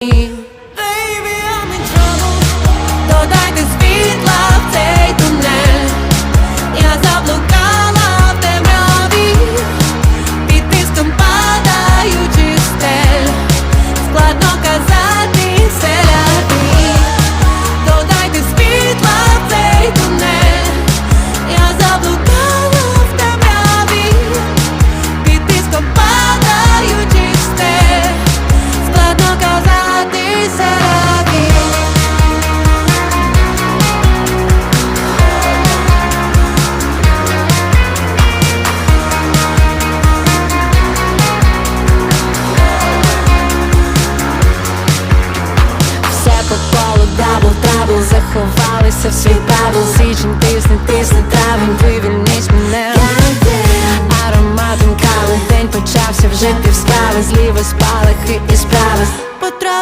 you заховалися в свій світаві січень, тисне, тисне травень, вивільніть мене. Ароматом кали день почався вже півсправи, зліва спалахи і справи.